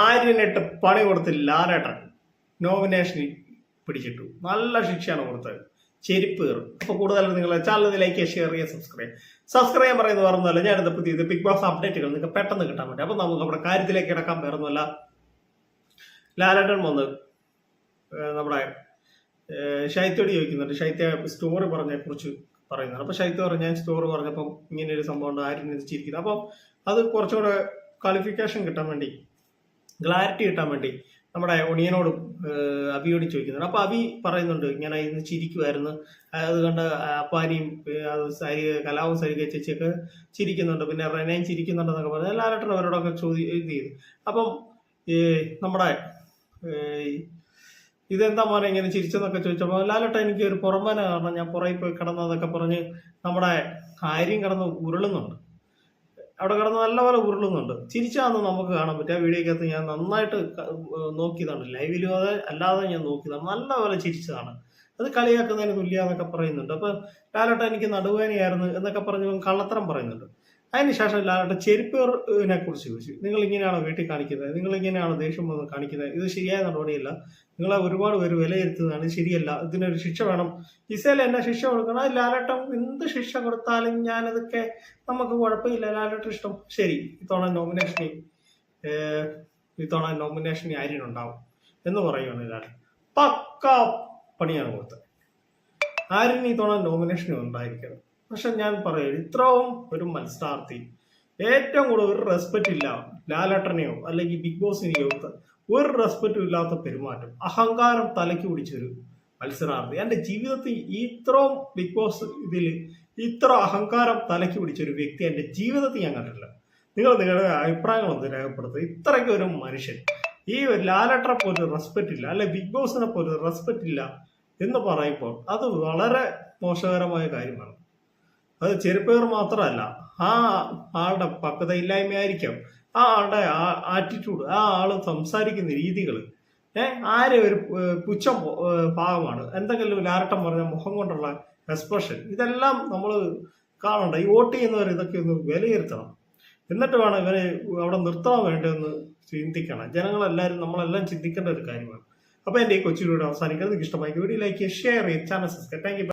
ആര്യനിട്ട് പണി കൊടുത്ത് ലാലേട്ടൻ നോമിനേഷനിൽ പിടിച്ചിട്ടു. നല്ല ശിക്ഷയാണ് കൊടുത്തത്. ചെരുപ്പ് കയറും അപ്പോൾ കൂടുതൽ നിങ്ങൾ ചാനൽ ലൈക്ക് ഷെയർ ചെയ്യുക സബ്സ്ക്രൈബ് സബ്സ്ക്രൈബ് പറയുന്നത് ഞാൻ ഞാനിത് പുതിയത് ബിഗ് ബോസ് അപ്ഡേറ്റുകൾ നിങ്ങൾക്ക് പെട്ടെന്ന് കിട്ടാൻ പറ്റും അപ്പോൾ നമുക്ക് നമ്മുടെ കാര്യത്തിലേക്ക് കിടക്കാൻ വേറൊന്നുമല്ല ലാലേട്ടൻ വന്ന് നമ്മുടെ ശൈത്യോട് ചോദിക്കുന്നുണ്ട്. ശൈത്യ സ്റ്റോറി പറഞ്ഞതിനെ കുറിച്ച് പറയുന്നുണ്ട്. അപ്പോൾ ശൈത്യ പറഞ്ഞു ഞാൻ സ്റ്റോറി പറഞ്ഞപ്പം ഇങ്ങനെ ഒരു സംഭവം ഉണ്ട്. ആരും ചിരിക്കുന്നത് അപ്പം അത് കുറച്ചുകൂടെ ക്വാളിഫിക്കേഷൻ കിട്ടാൻ വേണ്ടി ക്ലാരിറ്റി കിട്ടാൻ വേണ്ടി നമ്മുടെ ഒണിയനോടും ഏഹ് അബിയോടും ചോദിക്കുന്നുണ്ട്. അപ്പോൾ അബി പറയുന്നുണ്ട് ഇങ്ങനെ ഇന്ന് ചിരിക്കുമായിരുന്നു അത് കണ്ട് അപ്പാനിയും സരി കലാവും സരിക ചേച്ചിയൊക്കെ ചിരിക്കുന്നുണ്ട്. പിന്നെ റെനയും ചിരിക്കുന്നുണ്ടെന്നൊക്കെ പറഞ്ഞു ലാലേട്ടൻ അവരോടൊക്കെ ചോദി ഇത് ചെയ്തു. അപ്പം നമ്മുടെ ഇതെന്താ മോനെ ഇങ്ങനെ ചിരിച്ചെന്നൊക്കെ ചോദിച്ചപ്പോൾ ലാലട്ട എനിക്ക് ഒരു പുറമേന കാരണം ഞാൻ പുറകിൽ പോയി കിടന്നതൊക്കെ പറഞ്ഞ് നമ്മുടെ ആര്യം കിടന്ന് ഉരുളുന്നുണ്ട്. അവിടെ കിടന്ന് നല്ലപോലെ ഉരുളുന്നുണ്ട്. ചിരിച്ചാന്ന് നമുക്ക് കാണാൻ പറ്റും. ആ വീഡിയോക്കകത്ത് ഞാൻ നന്നായിട്ട് നോക്കിയതാണ്. ലൈവിലും അതെ അല്ലാതെ ഞാൻ നോക്കിയതാണ്. നല്ലപോലെ ചിരിച്ചതാണ്. അത് കളിയാക്കുന്നതിന് തുല്യ എന്നൊക്കെ പറയുന്നുണ്ട്. അപ്പൊ ലാലേട്ടൻ എനിക്ക് നടുവേനയായിരുന്നു എന്നൊക്കെ പറഞ്ഞ് കള്ളത്തരം പറയുന്നുണ്ട്. അതിനുശേഷം ലാലേട്ടൻ ചെരുപ്പിനെ കുറിച്ച് ചോദിച്ചു. നിങ്ങൾ ഇങ്ങനെയാണോ വീട്ടിൽ കാണിക്കുന്നത്? നിങ്ങൾ ഇങ്ങനെയാണോ ദേഷ്യം വന്ന് കാണിക്കുന്നത്? ഇത് ശരിയായ നടപടിയല്ല. നിങ്ങളെ ഒരുപാട് പേര് വിലയിരുത്തുന്നതാണ്. ശരിയല്ല. ഇതിനൊരു ശിക്ഷ വേണം. ഇസേല എന്നെ ശിക്ഷ കൊടുക്കണം. ലാലേട്ടൻ എന്ത് ശിക്ഷ കൊടുത്താലും ഞാനതൊക്കെ നമുക്ക് കുഴപ്പമില്ല. ലാലേട്ടൻ ഇഷ്ടം. ശരി ഇത്തവണ നോമിനേഷനിൽ ഇത്തവണ നോമിനേഷനിൽ ആര്യനുണ്ടാവും എന്ന് പറയുകയാണ് ലാലേട്ടൻ. പക്ക പണിയാണ് കൊടുത്തത്. ആര്യൻ ഇത്തവണ നോമിനേഷൻ ഉണ്ടായിരിക്കണം. പക്ഷെ ഞാൻ പറയും ഇത്രവും ഒരു മത്സരാർത്ഥി ഏറ്റവും കൂടുതൽ ഒരു റെസ്പെക്റ്റ് ഇല്ല ലാലേട്ടനെയോ അല്ലെങ്കിൽ ബിഗ് ബോസിനെയോ ഒരു റെസ്പെക്റ്റും ഇല്ലാത്ത പെരുമാറ്റം അഹങ്കാരം തലയ്ക്ക് പിടിച്ചൊരു മത്സരാർത്ഥി. എന്റെ ജീവിതത്തിൽ ഇത്രയും ബിഗ് ബോസ് ഇതിൽ ഇത്ര അഹങ്കാരം തലയ്ക്ക് പിടിച്ചൊരു വ്യക്തി എന്റെ ജീവിതത്തിൽ ഞാൻ കണ്ടിട്ടില്ല. നിങ്ങൾ നിങ്ങളുടെ അഭിപ്രായങ്ങളൊന്ന് രേഖപ്പെടുത്തുക. ഇത്രയ്ക്ക് ഒരു മനുഷ്യൻ ഈ പോലും പോലെ റെസ്പെക്റ്റ് ഇല്ല അല്ലെ ബിഗ് ബോസിനെ പോലെ റെസ്പെക്റ്റ് ഇല്ല എന്ന് പറയുമ്പോൾ അത് വളരെ മോശകരമായ കാര്യമാണ്. അത് ചെരുപ്പേർ മാത്രമല്ല ആ ആളുടെ പക്വതയില്ലായ്മയായിരിക്കാം ആ ആളുടെ ആറ്റിറ്റ്യൂഡ് ആ ആൾ സംസാരിക്കുന്ന രീതികൾ ഏഹ് ആരെ ഒരു പുച്ഛം ഭാഗമാണ് എന്തെങ്കിലും ലാരട്ടം പറഞ്ഞ മുഖം കൊണ്ടുള്ള എക്സ്പ്രഷൻ ഇതെല്ലാം നമ്മൾ കാണണ്ട. ഈ വോട്ട് ചെയ്യുന്നവർ ഇതൊക്കെ ഒന്ന് വിലയിരുത്തണം. എന്നിട്ട് വേണം ഇവരെ അവിടെ നിർത്താൻ വേണ്ടതെന്ന് ചിന്തിക്കണം. ജനങ്ങളെല്ലാവരും നമ്മളെല്ലാം ചിന്തിക്കേണ്ട ഒരു കാര്യമാണ്. അപ്പോൾ എന്റെ ഈ കൊച്ചിലൂടെ അവസാനിക്കുന്നത് നിങ്ങൾക്ക് ഇഷ്ടമായി വീഡിയോ ലൈക്ക് ഷെയർ ചെയ്യുക ചാനൽ സബ്സ്ക്രൈബ് താങ്ക് യു